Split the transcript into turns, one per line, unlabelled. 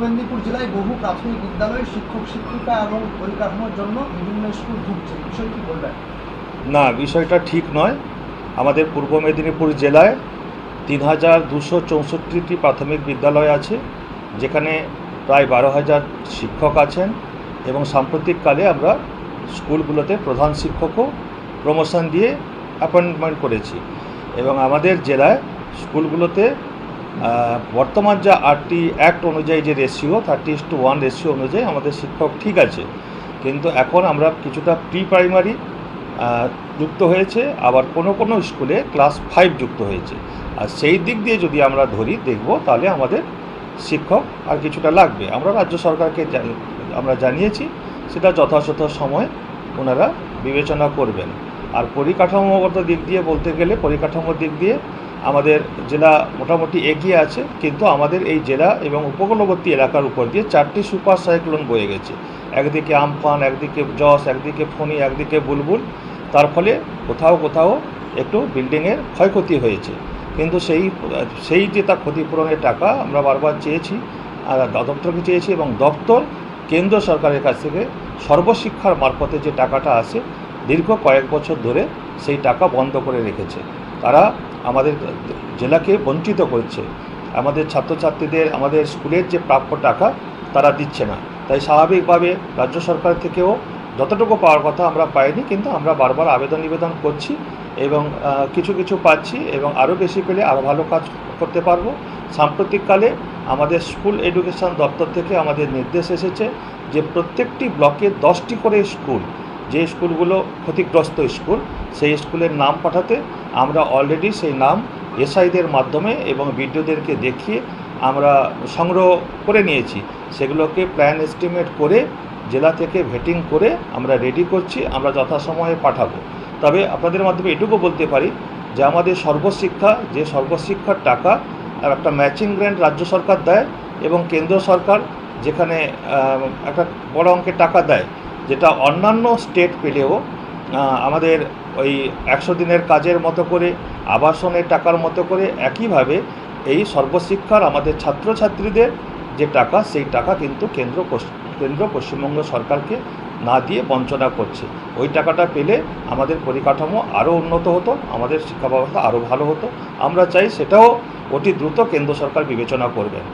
মেদিনীপুর জেলায় বহু প্রাথমিক বিদ্যালয়ে শিক্ষক, শিক্ষিকা এবং পরিকাঠামোর জন্য বিভিন্ন স্কুল ঢুকছে। বিষয় কি বলবেন?
না, বিষয়টা ঠিক নয়। আমাদের পূর্ব মেদিনীপুর জেলায় তিন হাজার দুশো চৌষট্টিটি প্রাথমিক বিদ্যালয় আছে, যেখানে প্রায় বারো হাজার শিক্ষক আছেন এবং সাম্প্রতিককালে আমরা স্কুলগুলোতে প্রধান শিক্ষকও প্রমোশন দিয়ে অ্যাপয়েন্টমেন্ট করেছি। এবং আমাদের জেলায় স্কুলগুলোতে বর্তমান যা আরটি অ্যাক্ট অনুযায়ী যে ratio thirty is to one ratio অনুযায়ী আমাদের শিক্ষক ঠিক আছে। কিন্তু এখন আমরা কিছুটা প্রি প্রাইমারি যুক্ত হয়েছে, আবার কোনো কোনো স্কুলে ক্লাস ফাইভ যুক্ত হয়েছে। আর সেই দিক দিয়ে যদি আমরা ধরি, দেখব, তাহলে আমাদের শিক্ষক আর কিছুটা লাগবে। আমরা রাজ্য সরকারকে আমরা জানিয়েছি, সেটা যথাযথ সময় ওনারা বিবেচনা করবেন। আর পরিকাঠামোগত দিক দিয়ে বলতে গেলে, পরিকাঠামোর দিক দিয়ে আমাদের জেলা মোটামুটি এগিয়ে আছে, কিন্তু আমাদের এই জেলা এবং উপকূলবর্তী এলাকার উপর দিয়ে চারটি সুপার সাইক্লোন বয়ে গেছে। একদিকে আমফান একদিকে জস একদিকে ফণি, একদিকে বুলবুল। তার ফলে কোথাও কোথাও একটু বিল্ডিংয়ের ক্ষয়ক্ষতি হয়েছে। কিন্তু সেই সেই যে তার ক্ষতিপূরণের টাকা আমরা বারবার চেয়েছি, আর দপ্তরকে চেয়েছি এবং দপ্তর কেন্দ্র সরকারের কাছ থেকে সর্বশিক্ষার মারফতে যে টাকাটা আসে, দীর্ঘ কয়েক বছর ধরে সেই টাকা বন্ধ করে রেখেছে। তারা আমাদের জেলাকে বঞ্চিত করছে। আমাদের ছাত্রছাত্রীদের, আমাদের স্কুলের যে প্রাপ্য টাকা, তারা দিচ্ছে না। তাই স্বাভাবিকভাবে রাজ্য সরকার থেকেও যতটুকু পাওয়ার কথা আমরা পাইনি, কিন্তু আমরা বারবার আবেদন নিবেদন করছি এবং কিছু কিছু পাচ্ছি এবং আরও বেশি পেলে আরও ভালো কাজ করতে পারব। সাম্প্রতিককালে আমাদের স্কুল এডুকেশন দপ্তর থেকে আমাদের নির্দেশ এসেছে যে প্রত্যেকটি ব্লকে দশটি করে স্কুল যে স্কুলগুলো ক্ষতিগ্রস্ত স্কুল, সেই স্কুলের নাম পাঠাতে আমরা অলরেডি সেই নাম এসআইদের মাধ্যমে এবং বিডিওদেরকে দেখিয়ে আমরা সংগ্রহ করে নিয়েছি। সেগুলোকে প্ল্যান এস্টিমেট করে, জেলা থেকে ভেটিং করে আমরা রেডি করছি, আমরা যথাসময়ে পাঠাবো। তবে আপনাদের মাধ্যমে এটুকু বলতে পারি যে আমাদের সর্বশিক্ষা, যে সর্বশিক্ষার টাকা আর একটা ম্যাচিং গ্র্যান্ট রাজ্য সরকার দেয় এবং কেন্দ্র সরকার যেখানে একটা বড় অঙ্কের টাকা দেয় যেটা অন্যান্য স্টেট পেলেও আমাদের ওই একশো দিনের কাজের মতো করে, আবাসনের টাকার মতো করে একইভাবে এই সর্বশিক্ষার আমাদের ছাত্রছাত্রীদের যে টাকা, সেই টাকা কিন্তু কেন্দ্র কেন্দ্র পশ্চিমবঙ্গ সরকারকে না দিয়ে বঞ্চনা করছে। ওই টাকাটা পেলে আমাদের পরিকাঠামো আরও উন্নত হতো, আমাদের শিক্ষা ব্যবস্থা আরও ভালো হতো। আমরা চাই সেটাও অতি দ্রুত কেন্দ্র সরকার বিবেচনা করবেন।